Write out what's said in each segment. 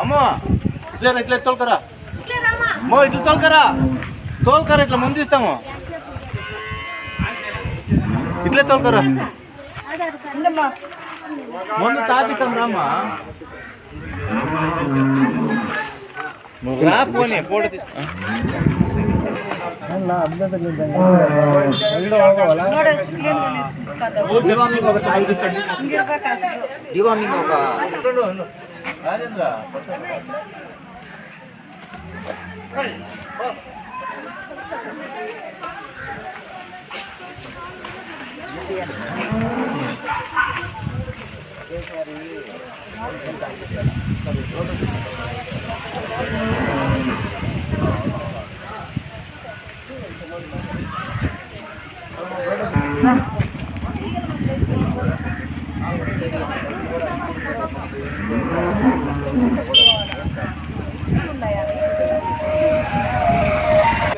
అమ్మో ఇట్లా ఇట్లా తోలుకరా అమ్మో ఇట్లా తోలుకరా తోలుకరా ఇట్లా ముందు ఇస్తాము ఇట్లే తోలుకరా ముందు తాపిస్తాం రామ్మా నువ్వు రా పోనీ ఫోటో తీసుకో డివార్మింగ్ ఒక Rajendra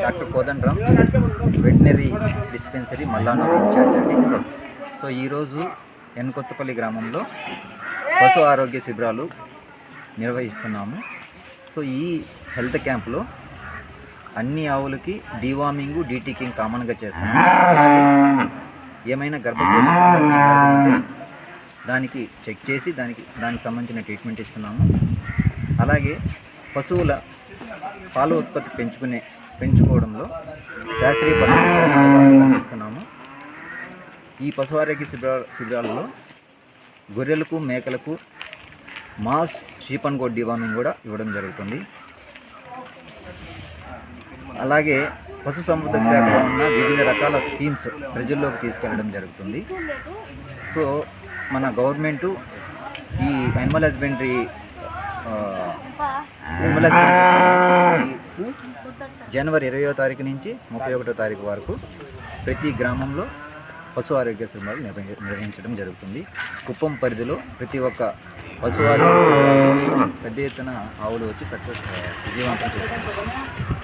Doctor Kodandram veterinary dispensary Mallanuru in-charge అండి. సో ఈరోజు ఎన్కొత్తపల్లి గ్రామంలో పశు ఆరోగ్య శిబిరాలు నిర్వహిస్తున్నాము. సో ఈ హెల్త్ క్యాంప్లో అన్ని ఆవులకి డీవార్మింగ్ డీటీకింగ్ కామన్గా చేస్తున్నాము. అలాగే ఏమైనా గర్భకోశ దానికి చెక్ చేసి దానికి దానికి సంబంధించిన ట్రీట్మెంట్ ఇస్తున్నాము. అలాగే పశువుల పాల ఉత్పత్తి పెంచుకునే పెంచుకోవడంలో శాస్త్రీయ పద్ధతులను ఈ పశు ఆరోగ్య శిబిరా శిబిరాలలో గొర్రెలకు మేకలకు మాస్ షీప్ అండ్ గోడ్ కూడా ఇవ్వడం జరుగుతుంది. అలాగే పశు సంవర్ధక శాఖలో ఉన్న వివిధ రకాల స్కీమ్స్ ప్రజల్లోకి తీసుకెళ్ళడం జరుగుతుంది. సో మన గవర్నమెంటు ఈ అనిమల్ హస్బెండరీ అనిమల్ హస్బెండరీ జనవరి ఇరవయో తారీఖు నుంచి ముప్పై ఒకటో తారీఖు వరకు ప్రతి గ్రామంలో పశు ఆరోగ్య శిబిరాలు నిర్వహించడం జరుగుతుంది. కుప్పం పరిధిలో ప్రతి ఒక్క పశు ఆరోగ్య పెద్ద ఎత్తున ఆవులు వచ్చి సక్సెస్ విజయవంతం చేస్తుంది